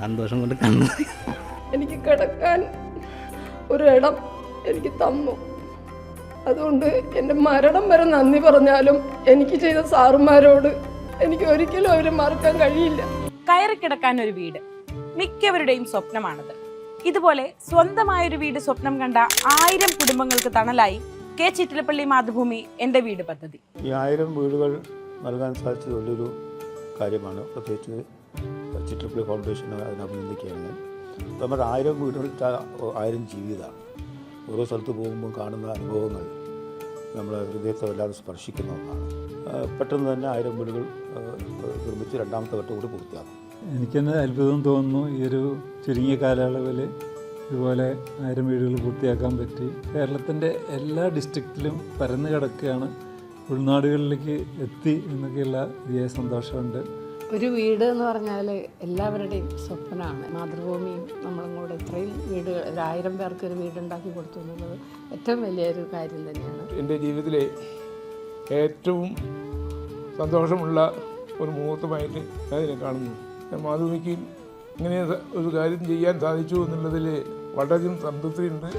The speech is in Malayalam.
സന്തോഷം കൊണ്ട് കണ്ണു എനിക്ക് കിടക്കാൻ ഒരിടം ഇടം എനിക്ക് തന്നു. അതുകൊണ്ട് എന്റെ മരണം വരെ നന്ദി പറഞ്ഞാലും എനിക്ക് ചെയ്ത സാറുമാരോട് എനിക്ക് ഒരിക്കലും അവരെ മറക്കാൻ കഴിയില്ല. കയറി കിടക്കാൻ ഒരു വീട് മിക്കവരുടെയും സ്വപ്നമാണത്. ഇതുപോലെ സ്വന്തമായൊരു വീട് സ്വപ്നം കണ്ട ആയിരം കുടുംബങ്ങൾക്ക് തണലായി കെ ചിറ്റിലപ്പള്ളി മാതൃഭൂമി എന്റെ വീട് പദ്ധതി. ഈ ആയിരം വീടുകൾ നൽകാൻ സാധിച്ചത് വലിയൊരു കാര്യമാണ്. പ്രത്യേകിച്ച് ചിറ്റപ്പള്ളി ഫൗണ്ടേഷൻ അതിനെ അഭിനന്ദിക്കുകയാണ് ഞാൻ നമ്മുടെ ആയിരം വീടുകൾ ച- ആയിരം ജീവിതമാണ് ഓരോ സ്ഥലത്ത് പോകുമ്പോൾ കാണുന്ന അനുഭവങ്ങൾ നമ്മളെ ഹൃദയത്തെ വല്ലാതെ സ്പർശിക്കുന്ന ഒന്നാണ്. പെട്ടെന്ന് തന്നെ ആയിരം വീടുകൾ നിർമ്മിച്ച് രണ്ടാമത്തെ ഘട്ടം കൂടി പൂർത്തിയാക്കും. എനിക്കെന്നെ അത്ഭുതം തോന്നുന്നു ഈ ഒരു ചുരുങ്ങിയ കാലയളവിൽ ഇതുപോലെ ആയിരം വീടുകൾ പൂർത്തിയാക്കാൻ പറ്റി. കേരളത്തിന്റെ എല്ലാ ഡിസ്ട്രിക്റ്റിലും പരന്നു കിടക്കുകയാണ്. ഉൾനാടുകളിലേക്ക് എത്തി എന്നൊക്കെയുള്ള വലിയ സന്തോഷമുണ്ട്. ഒരു വീട് എന്ന് പറഞ്ഞാൽ എല്ലാവരുടെയും സ്വപ്നമാണ്. മാതൃഭൂമിയും നമ്മളും ഇത്രയും വീട് ഒരായിരം പേർക്ക് ഒരു വീടുണ്ടാക്കി കൊടുത്തു എന്നുള്ളത് ഏറ്റവും വലിയൊരു കാര്യം തന്നെയാണ്. എന്റെ ജീവിതത്തിലെ ഏറ്റവും സന്തോഷമുള്ള ഒരു മുഹൂർത്തമായിട്ട് ഞാൻ ഇതിനെ കാണുന്നു. ഞാൻ മാധവിക്ക് ഇങ്ങനെ ഒരു കാര്യം ചെയ്യാൻ സാധിച്ചു എന്നുള്ളതിൽ വളരെയധികം സംതൃപ്തിയുണ്ട്.